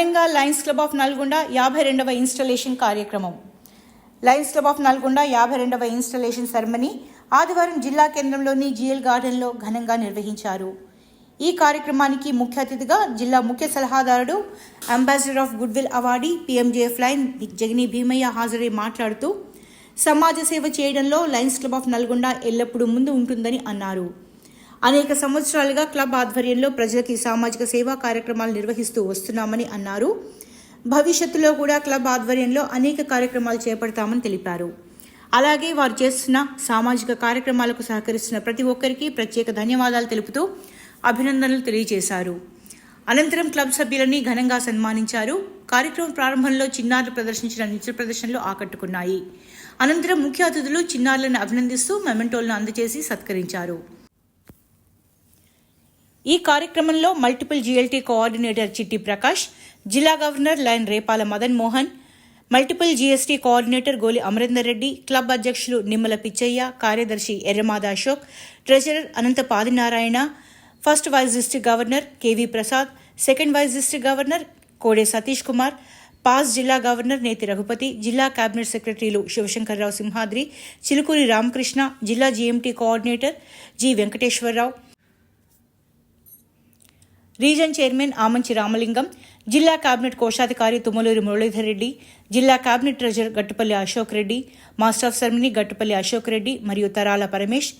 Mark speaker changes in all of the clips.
Speaker 1: ఘనంగా Lions club of Nalgonda యాభై రెండవ ఇన్స్టలేషన్ కార్యక్రమం. లయన్స్ క్లబ్ ఆఫ్ నల్గొండ యాభై రెండవ ఇన్స్టలేషన్ సెరమనీ ఆదివారం జిల్లా కేంద్రంలోని జిఎల్ గార్డెన్లో ఘనంగా నిర్వహించారు. ఈ కార్యక్రమానికి ముఖ్య అతిథిగా జిల్లా ముఖ్య సలహాదారుడు ambassador of goodwill awardee PMJF lion Jagani Bheemaiah హాజరై మాట్లాడుతూ సమాజ సేవ చేయడంలో లయన్స్ క్లబ్ ఆఫ్ నల్గొండ ఎల్లప్పుడూ ముందు ఉంటుందని అన్నారు. అనేక సంవత్సరాలుగా క్లబ్ ఆధ్వర్యంలో ప్రజలకి సామాజిక సేవా కార్యక్రమాలు నిర్వహిస్తూ వస్తున్నామని అన్నారు. భవిష్యత్తులో కూడా క్లబ్ ఆధ్వర్యంలో అనేక కార్యక్రమాలు చేపడతామని తెలిపారు. అలాగే వారు చేస్తున్న సామాజిక కార్యక్రమాలకు సహకరిస్తున్న ప్రతి ఒక్కరికి ప్రత్యేక ధన్యవాదాలు తెలుపుతూ అభినందనలు తెలియజేశారు. అనంతరం క్లబ్ సభ్యులని ఘనంగా సన్మానించారు. కార్యక్రమం ప్రారంభంలో చిన్నారులు ప్రదర్శించిన నృత్య ప్రదర్శనలు ఆకట్టుకున్నాయి. అనంతరం ముఖ్య అతిథులు చిన్నారులను అభినందిస్తూ మెమెంటోలను అందజేసి సత్కరించారు. ఈ కార్యక్రమంలో మల్టిపుల్ జీఎల్టీ కోఆర్డినేటర్ చిట్టి ప్రకాష్ జిల్లా governor lion Repala Madan Mohan multiple GST coordinator Goli Amarender Reddy club అధ్యక్షులు నిమ్మల పిచ్చయ్య కార్యదర్శి Erramada Ashok treasurer Anantha Padinarayana first vice district governor KV Prasad second vice district governor Kode Satish Kumar past జిల్లా governor Neti Raghupathi జిల్లా cabinet సెక్రటరీలు శివశంకర్రావు సింహాద్రి చిలుకూరి రామకృష్ణ జిల్లా GMT coordinator G Venkateswararao region chairman Amanchi Ramalingam జిల్లా cabinet కోశాధికారి తుమ్మలూరి మురళీధర్ రెడ్డి జిల్లా cabinet treasurer Gattupalli Ashok Reddy master of ceremony Gattupalli Ashok Reddy మరియు Tarala Paramesh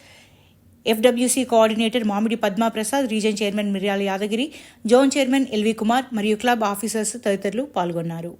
Speaker 1: FWC coordinator Mamidi Padmaprasad region chairman Miryala Yadagiri zone chairman LV Kumar మరియు club officers తదితరులు పాల్గొన్నారు.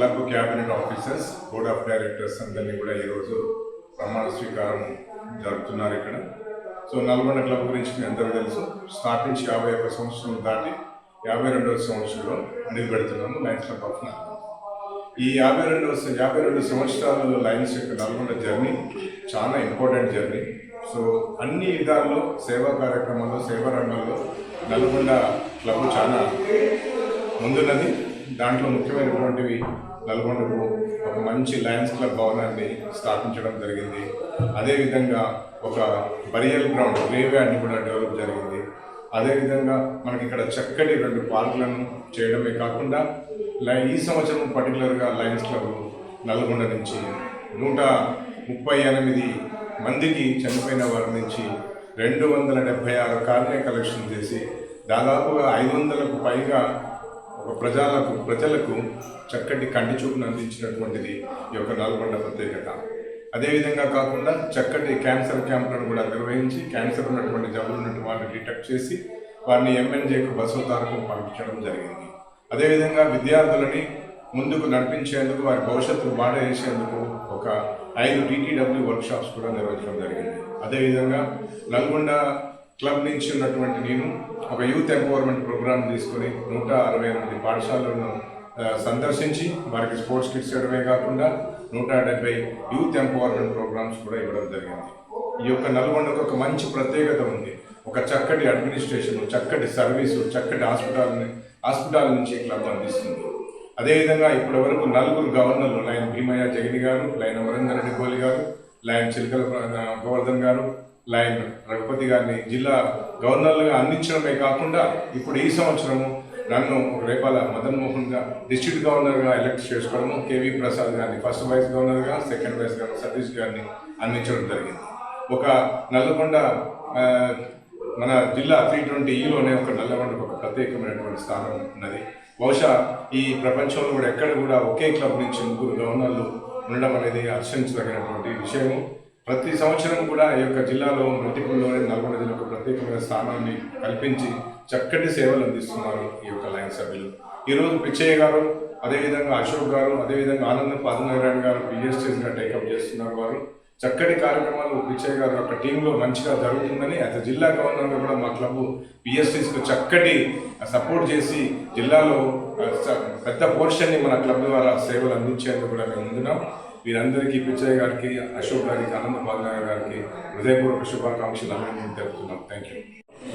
Speaker 2: Club cabinet officers board of directors అందరినీ కూడా ఈరోజు ప్రమాణ స్వీకారం జరుపుతున్నారు ఇక్కడ. సో నల్గొండ క్లబ్ గురించి మీ అందరూ తెలుసు. స్టార్ట్ నుంచి యాభై ఒక్క సంవత్సరం దాటి యాభై రెండవ సంవత్సరంలో నిలబెడుతున్నాము పెడుతున్నాము లయన్స్ క్లబ్ ఆఫ్ ఈ యాభై రెండు యాభై రెండు సంవత్సరాలలో లయన్స్ యొక్క నల్గొండ జర్నీ చాలా ఇంపార్టెంట్ జర్నీ. సో అన్ని విధాల్లో సేవా కార్యక్రమాల్లో సేవా రంగంలో నల్గొండ క్లబ్ చాలా ముందున్నది. దాంట్లో ముఖ్యమైనటువంటివి నల్గొండకు ఒక మంచి లయన్స్ క్లబ్ భవనాన్ని స్థాపించడం జరిగింది. అదేవిధంగా ఒక బరియల్ గ్రౌండ్ గ్రేవ్యార్డ్ని కూడా డెవలప్ జరిగింది. అదేవిధంగా మనకి ఇక్కడ చక్కటి రెండు పార్కులను చేయడమే కాకుండా లై- ఈ సంవత్సరం పర్టికులర్గా లయన్స్ క్లబ్ నల్గొండ నుంచి నూట ముప్పై ఎనిమిది మందికి చనిపోయిన వారి నుంచి రెండు వందల డెబ్భై ఆరు కార్నే కలెక్షన్ చేసి దాదాపుగా ఐదు వందలకు పైగా ఒక ప్రజలకు ప్రజలకు చక్కటి కంటి చూపును అందించినటువంటిది ఈ యొక్క నల్గొండ ప్రత్యేకత. అదేవిధంగా కాకుండా చక్కటి క్యాన్సర్ క్యాంపులను కూడా నిర్వహించి క్యాన్సర్ ఉన్నటువంటి జబ్బులు ఉన్నటువంటి వారిని డిటెక్ట్ చేసి వారిని ఎంఎన్జేకు బసవతారకు పంపించడం జరిగింది. అదేవిధంగా విద్యార్థులని ముందుకు నడిపించేందుకు వారి భవిష్యత్తును బాట చేసేందుకు ఒక ఐదు టీటీడబ్ల్యూ వర్క్ షాప్స్ కూడా నిర్వహించడం జరిగింది. అదేవిధంగా నల్గొండ క్లబ్ నుంచి ఉన్నటువంటి నేను ఒక యూత్ ఎంపవర్మెంట్ ప్రోగ్రామ్ తీసుకుని నూట అరవై ఎనిమిది పాఠశాలలను సందర్శించి వారికి స్పోర్ట్స్ కిట్స్ ఇవ్వడమే కాకుండా నూట డెబ్బై యూత్ ఎంపవర్మెంట్ ప్రోగ్రామ్స్ కూడా ఇవ్వడం జరిగింది. ఈ యొక్క నల్గొండకు ఒక మంచి ప్రత్యేకత ఉంది. ఒక చక్కటి అడ్మినిస్ట్రేషన్ చక్కటి సర్వీసు చక్కటి హాస్పిటల్ని హాస్పిటల్ నుంచి క్లబ్ అందిస్తుంది. అదేవిధంగా ఇప్పటి వరకు నలుగురు గవర్నర్లు లైన్ భీమయ్య జగన్ గారు లైన్ వరంగల్ రెడ్డి కోహ్లీ గారు లైన్ చిలకల గోవర్ధన్ గారు లైన్ రఘుపతి గారిని జిల్లా గవర్నర్లుగా అందించడమే కాకుండా ఇప్పుడు ఈ సంవత్సరము నన్ను రేపాల మదన్ మోహన్గా డిస్ట్రిక్ట్ గవర్నర్గా ఎలక్ట్ చేసుకోవడము కేవీ ప్రసాద్ గారిని ఫస్ట్ వైస్ గవర్నర్గా సెకండ్ వైస్ గవర్నర్ సతీష్ గారిని అందించడం జరిగింది. ఒక నల్లగొండ మన జిల్లా త్రీ ట్వంటీ ఈలోనే ఒక నల్లగొండకు ఒక ప్రత్యేకమైనటువంటి స్థానం ఉన్నది. బహుశా ఈ ప్రపంచంలో కూడా ఎక్కడ కూడా ఒకే క్లబ్ నుంచి ముగ్గురు గవర్నర్లు ఉండడం అనేది హర్షించదగినటువంటి విషయము. ప్రతి సంవత్సరం కూడా ఈ యొక్క జిల్లాలో మల్టిపుల్లోనే నల్గొండ జిల్లా ఒక ప్రత్యేకమైన స్థానాన్ని కల్పించి చక్కటి సేవలు అందిస్తున్నారు ఈ యొక్క లైన్ సభ్యులు. ఈరోజు పిచ్చయ్య గారు అదేవిధంగా అశోక్ గారు అదేవిధంగా ఆనంద పద్మనారాయణ గారు పిఎస్టీస్గా టేకప్ చేస్తున్నారు వారు. చక్కటి కార్యక్రమాలు పిచ్చయ్య గారు యొక్క టీంలో మంచిగా జరుగుతుందని అయితే జిల్లా గవర్నర్గా కూడా మా క్లబ్ పిఎస్టీస్కు చక్కటి సపోర్ట్ చేసి జిల్లాలో పెద్ద పోర్షన్ని మన క్లబ్ ద్వారా సేవలు అందించేందుకు కూడా మేము ముందున్నాం వీరందరికీ పిచ్చయ్య గారికి అశోక్ గారికి ఆనంద పాల్నాయర్ గారికి హృదయపూర్వక శుభాకాంక్షలు అభినందనలు తెలుపుతున్నాం. థ్యాంక్ యూ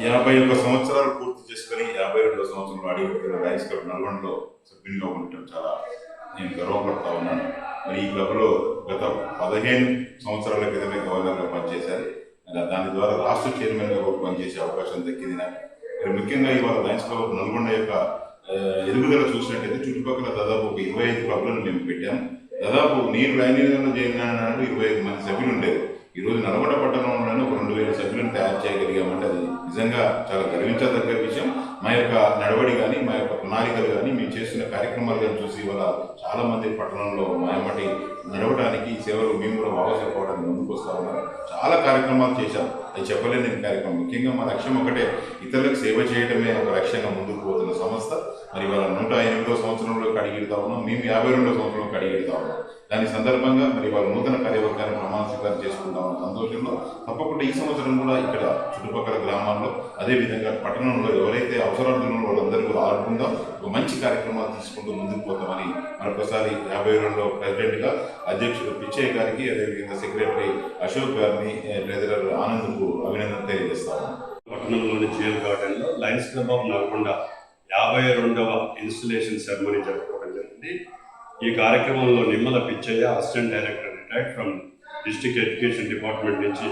Speaker 3: యాభై ఒక్క సంవత్సరాలు పూర్తి చేసుకుని యాభై రెండో సంవత్సరంలో అడిగిపెట్టిన లయన్స్ క్లబ్ నల్గొండలో సభ్యునిగా ఉండటం చాలా నేను గర్వపడతా ఉన్నాను. మరి ఈ క్లబ్లో గత పదిహేను సంవత్సరాల క్రితమే గవర్నర్గా పనిచేశారు. అలా దాని ద్వారా రాష్ట్ర చైర్మన్గా కూడా పనిచేసే అవకాశం దక్కింది నాకు. ముఖ్యంగా ఇవాళ లయన్స్ క్లబ్ నల్గొండ యొక్క ఎదుగుదల చూసినట్టయితే చుట్టుపక్కల దాదాపు ఒక ఇరవై ఐదు క్లబ్లను మేము పెట్టాము దాదాపు నేను లైన్లో చేరిన ఇరవై ఐదు మంది సభ్యులు ఉండేది. ఈ రోజు నల్గొండ పట్టణంలోనే ఒక రెండు వేల సభ్యులను తయారు చేయగలిగామంటే అది నిజంగా చాలా గర్వించదగ్గ విషయం. మా యొక్క నడవడి కానీ మా యొక్క ప్రణాళికలు కానీ మేము చేస్తున్న కార్యక్రమాలు కానీ చూసి ఇవాళ చాలామంది పట్టణంలో మాయమటి నడవడానికి సేవలు మేము కూడా భాగస్వాపోవడానికి ముందుకు వస్తూ ఉన్నారు. చాలా కార్యక్రమాలు చేశాం. అది చెప్పలేని కార్యక్రమం. ముఖ్యంగా మా లక్ష్యం ఒకటే ఇతరులకు సేవ చేయడమే ఒక లక్ష్యంగా ముందుకు పోతున్న సంస్థ. మరి ఇవాళ నూట ఎనిమిదో సంవత్సరంలో కడిగిడతా ఉన్నాం. మేము యాభై రెండో సంవత్సరంలో కడిగిడతా ఉన్నాం. దాని సందర్భంగా మరి వాళ్ళ నూతన కార్యవర్గాన్ని ప్రమాణ స్వీకారం చేసుకుంటామన్న సంతోషంలో తప్పకుండా ఈ సంవత్సరం కూడా ఇక్కడ చుట్టుపక్కల గ్రామాల్లో అదేవిధంగా పట్టణంలో ఎవరైతే అవసరాలు వాళ్ళందరూ కూడా ఆడుకుందాం. ఒక మంచి కార్యక్రమాలు తీసుకుంటూ ముందుకు పోతామని మరొకసారి యాభై రెండో ప్రెసిడెంట్గా అధ్యక్షుడు పిచ్చయ్య గారికి అదేవిధంగా సెక్రటరీ అశోక్ గారిని ప్రజల ట్రెజరర్ ఆనంద్కు అభినందన తెలియజేస్తాము
Speaker 4: పట్టణంలోని జిఎల్ గార్డెన్లో లయన్స్ క్లబ్ ఆఫ్ నల్గొండ యాభై రెండవ ఇన్స్టలేషన్ సెరమనీ జరుపుకోవడం జరిగింది. ఈ కార్యక్రమంలో Nimmala Pichaiah assistant director retired from district education department నుంచి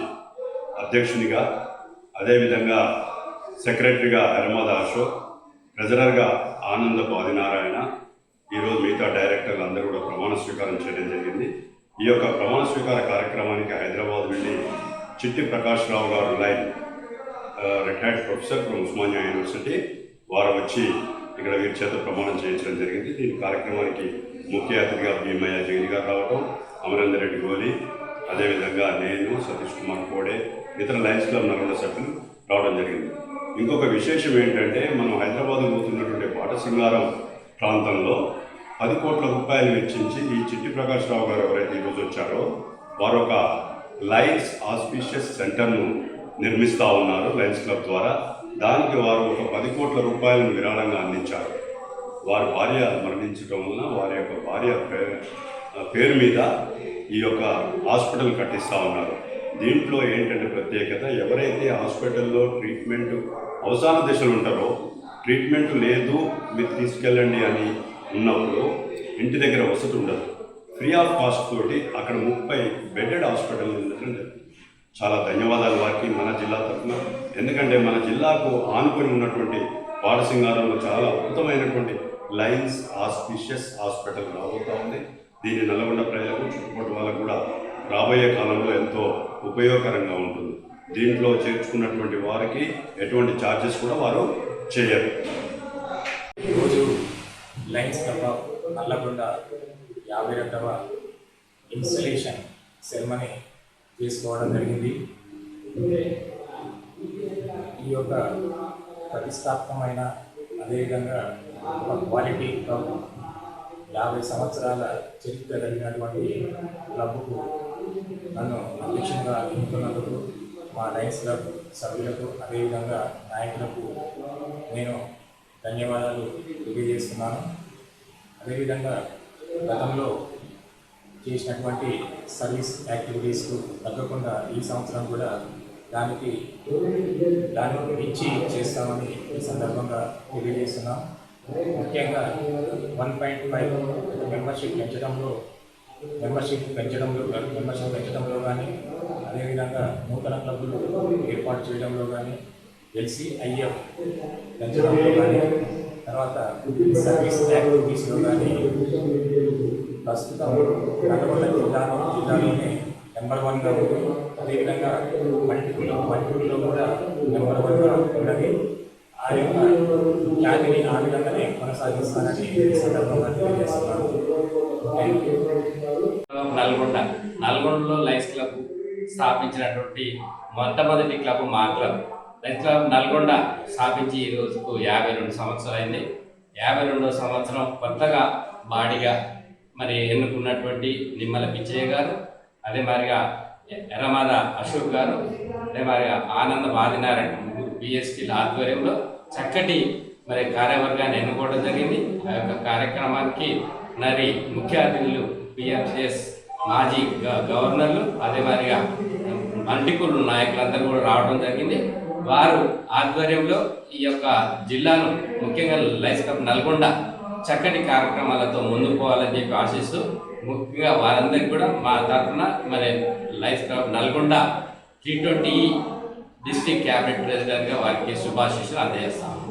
Speaker 4: అధ్యక్షునిగా అదేవిధంగా సెక్రటరీగా హరమద అశోక్ ట్రెజరర్గా ఆనందపు ఆదినారాయణ. ఈరోజు మిగతా డైరెక్టర్లు అందరూ కూడా ప్రమాణ స్వీకారం చేయడం జరిగింది. ఈ యొక్క ప్రమాణ స్వీకార కార్యక్రమానికి హైదరాబాద్ వెళ్ళి చిట్టి ప్రకాష్ రావు గారు lion retired professor from Osmania university వారు వచ్చి ఇక్కడ వీరి చేత ప్రమాణం చేయించడం జరిగింది. దీని కార్యక్రమానికి ముఖ్య అతిథిగా భీమయ్య జగన్ గారు రావటం అమరేందర్ రెడ్డి గోలి అదేవిధంగా నేను సతీష్ కుమార్ కోడే ఇతర లయన్స్ క్లబ్ నల్గొండ సభ్యులు రావడం జరిగింది. ఇంకొక విశేషం ఏంటంటే మనం హైదరాబాద్ పోతున్నటువంటి బాటసింగారం ప్రాంతంలో పది కోట్ల రూపాయలు వెచ్చించి ఈ చిట్టి ప్రకాష్ రావు గారు ఎవరైతే ఈరోజు వచ్చారో వారు ఒక లైన్స్ ఆస్పిషియస్ సెంటర్ను నిర్మిస్తూ ఉన్నారు లయన్స్ క్లబ్ ద్వారా. దానికి వారు ఒక పది కోట్ల రూపాయలను విరాళంగా అందించారు. వారి భార్య మరణించడం వలన వారి యొక్క భార్య పేరు మీద ఈ యొక్క హాస్పిటల్ కట్టిస్తూ ఉన్నారు. దీంట్లో ఏంటంటే ప్రత్యేకత ఎవరైతే హాస్పిటల్లో ట్రీట్మెంట్ అవసాన దశలు ఉంటారో ట్రీట్మెంట్ లేదు మీరు తీసుకెళ్ళండి అని ఉన్నప్పుడు ఇంటి దగ్గర వసతి ఉండదు. ఫ్రీ ఆఫ్ కాస్ట్ తోటి అక్కడ ముప్పై బెడెడ్ హాస్పిటల్ ఉండటం చాలా ధన్యవాదాలు వారికి మన జిల్లా తరఫున. ఎందుకంటే మన జిల్లాకు ఆనుకొని ఉన్నటువంటి పాడసింగారంలో చాలా అద్భుతమైనటువంటి లైన్స్ ఆస్పిషియస్ హాస్పిటల్ రాబోతూ ఉంది. దీన్ని నల్గొండ ప్రజలకు చుట్టుపక్కల వాళ్ళకు కూడా రాబోయే కాలంలో ఎంతో ఉపయోగకరంగా ఉంటుంది. దీంట్లో చేర్చుకున్నటువంటి వారికి ఎటువంటి ఛార్జెస్ కూడా వారు చేయరు.
Speaker 5: ఈరోజు లైన్స్ కబాబ్ నల్లగొండ యాభై రెండవ ఇన్స్టలేషన్ సెరమనీ చేసుకోవడం జరిగింది. ఈ యొక్క ప్రతిష్టాత్మకమైన అదేవిధంగా ఒక క్వాలిటీ క్లబ్ యాభై సంవత్సరాల చరిత్ర కలిగినటువంటి క్లబ్కు నన్ను అధ్యక్షంగా ఎన్నుకున్నందుకు మా లయన్స్ క్లబ్ సభ్యులకు అదేవిధంగా నాయకులకు నేను ధన్యవాదాలు తెలియజేస్తున్నాను. అదేవిధంగా గతంలో చేసినటువంటి సర్వీస్ యాక్టివిటీస్కు తగ్గకుండా ఈ సంవత్సరం కూడా దానికి దాన్ని మించి చేస్తామని ఈ సందర్భంగా తెలియజేస్తున్నాం. ముఖ్యంగా వన్ పాయింట్ ఫైవ్ మెంబర్షిప్ పెంచడంలో మెంబర్షిప్ పెంచడంలో మెంబర్షిప్ పెంచడంలో కానీ అదేవిధంగా నూతన క్లబ్లు ఏర్పాటు చేయడంలో కానీ ఎల్సిఐఎఫ్ పెంచడంలో కానీ తర్వాత సర్వీస్ యాక్టివిటీస్లో కానీ ప్రస్తుతం నల్గొండ జిల్లాలో జిల్లాలోనే నెంబర్ వన్గా ఉంది అదేవిధంగా మల్టిపుల్ మల్టిపుల్లో కూడా నెంబర్ వన్గా ఉన్నది. ఆ యొక్క ఖ్యాతిని ఆ విధంగానే కొనసాగిస్తానని ఈ సందర్భంగా తెలియజేస్తున్నాను.
Speaker 6: నల్గొండ. నల్గొండలో స్థాపించినటువంటి మొట్టమొదటి క్లబ్ మా క్లబ్. లైన్స్ క్లబ్ నల్గొండ స్థాపించి ఈ రోజుకు యాభై రెండు సంవత్సరాలు అయింది యాభై రెండో సంవత్సరం కొత్తగా బాడీగా మరి ఎన్నుకున్నటువంటి నిమ్మల పిచ్చయ్య గారు అదే మాదిరిగా ఎర్రమాద అశోక్ గారు అదే మాదిరిగా ఆనంద ఆదినారాయణ ముగ్గురు పిఎస్టీల ఆధ్వర్యంలో చక్కటి మరి కార్యవర్గాన్ని ఎన్నుకోవడం జరిగింది. ఆ యొక్క కార్యక్రమానికి మరి ముఖ్య అతిథులు పిఎంసిఎస్ మాజీ గ- గవర్నర్లు అదే మాదిరిగా మంటికులు నాయకులందరూ కూడా రావడం జరిగింది. వారు ఆధ్వర్యంలో ఈ యొక్క జిల్లాను ముఖ్యంగా లైన్స్ నల్గొండ చక్కటి కార్యక్రమాలతో ముందుకు పోవాలని చెప్పి ఆశిస్తూ ముఖ్యంగా వారందరికీ కూడా మా తరఫున మరి life club Nalgonda T twenty district cabinet ప్రెసిడెంట్గా వారికి శుభాశిస్సులు అందజేస్తాము.